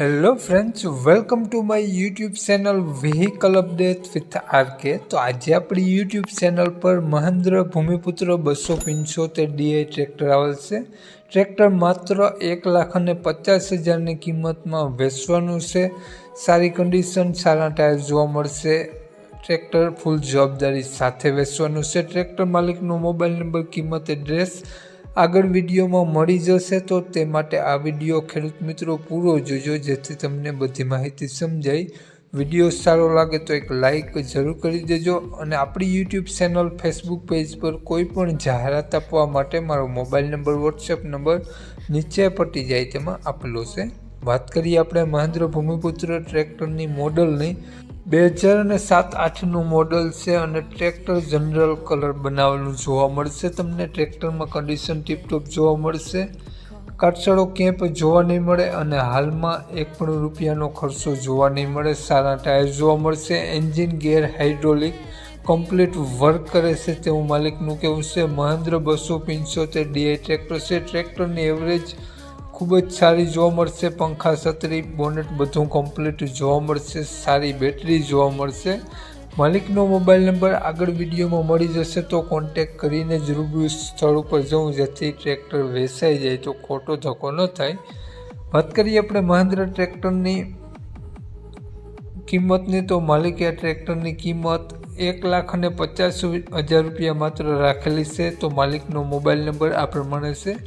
Hello friends welcome to my YouTube channel vehicle update with RK તો આજે આપણી YouTube channel પર મહેન્દ્ર ભૂમિપુત્ર બસો પંચોતેર ડીઆઈ ટ્રેક્ટર આવેલ છે. ટ્રેક્ટર માત્ર એક લાખ અને પચાસ હજારની કિંમતમાં વેચવાનું છે. સારી કન્ડિશન સારા ટાયર જોવા મળશે. ટ્રેક્ટર ફૂલ જવાબદારી સાથે વેચવાનું છે. ટ્રેક્ટર માલિકનો મોબાઈલ નંબર કિંમત એડ્રેસ આગળ વિડીયોમાં મળી જશે તો તે માટે આ વીડિયો ખેડૂત મિત્રો પૂરો જોજો, જેથી તમને બધી માહિતી સમજાય. વીડિયો સારો લાગે તો એક લાઈક જરૂર કરી દેજો અને આપણી યુટ્યુબ ચેનલ ફેસબુક પેજ પર કોઈ પણ જાહેરાત આપવા માટે મારો મોબાઈલ નંબર, વોટ્સએપ નંબર નીચે પટી જાય તેમાં આપેલો છે. વાત કરીએ આપણે મહેન્દ્ર ભૂમિપુત્ર ટ્રેક્ટરની મોડલની. બે હજાર અને સાત આઠનું મોડલ છે અને ટ્રેક્ટર જનરલ કલર બનાવેલું જોવા મળશે. તમને ટ્રેક્ટરમાં કન્ડિશન ટીપટોપ જોવા મળશે. કાટસાળો ક્યાંય જોવા નહીં મળે અને હાલમાં એક પણ રૂપિયાનો ખર્ચો જોવા નહીં મળે. સારા ટાયર જોવા મળશે. Engine gear hydraulic, complete work કરે છે તેવું માલિકનું કહેવું છે. મહેન્દ્ર બસો પંચોતેર ડીઆઈ ટ્રેક્ટર છે. ટ્રેક્ટરની એવરેજ ખૂબ જ સારી જોવા મળશે, પંખા, છત્રી, બોનેટ બધું કમ્પ્લીટ જોવા મળશે, સારી બેટરી જોવા મળશે. માલિકનો મોબાઈલ નંબર આગળ વિડીયોમાં મળી જશે, તો કોન્ટેક કરીને જ રૂબરૂ સ્થળ ઉપર જવું, જેથી ટ્રેક્ટર વેચાઈ જાય, તો ખોટો ધક્કો ન થાય. વાત કરીએ આપણે મહેન્દ્ર ટ્રેક્ટરની કિંમતની, તો માલિકે આ ટ્રેક્ટરની કિંમત એક લાખ અને પચાસ હજાર રૂપિયા માત્ર રાખેલી છે, તો માલિકનો મોબાઈલ નંબર આ પ્રમાણે છે.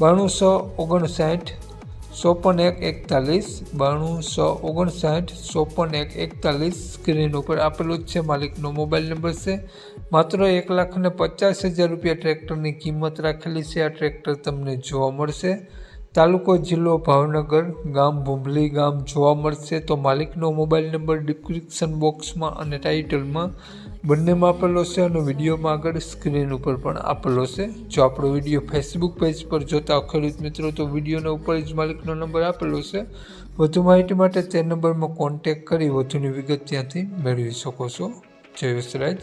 બાણું સો ઓગણસાઠ, ચોપન એક એકતાલીસ, બાણુંસો ઓગણસાઠ, ચોપન એક એકતાલીસ સ્ક્રીન ઉપર આપેલું જ છે માલિકનો મોબાઈલ નંબર છે. માત્ર એક લાખ પચાસ હજાર રૂપિયા ટ્રેક્ટરની કિંમત રાખેલી છે. આ ટ્રેક્ટર તમને જોવા મળશે. તાલુકો જિલ્લો ભાવનગર, ગામ ભૂંભલી ગામ જોવા મળશે તો માલિકનો મોબાઈલ નંબર ડિસ્ક્રિપ્શન બોક્સમાં અને ટાઇટલમાં બંનેમાં આપેલો છે અને વિડીયોમાં આગળ સ્ક્રીન ઉપર પણ આપેલો છે. જો આપણો વીડિયો ફેસબુક પેજ પર જોતા ખેડૂત મિત્રો, તો વિડીયોના ઉપર જ માલિકનો નંબર આપેલો છે. વધુ માહિતી માટે તે નંબરમાં કોન્ટેક કરી વધુની વિગત ત્યાંથી મેળવી શકો છો. જય વસરાજ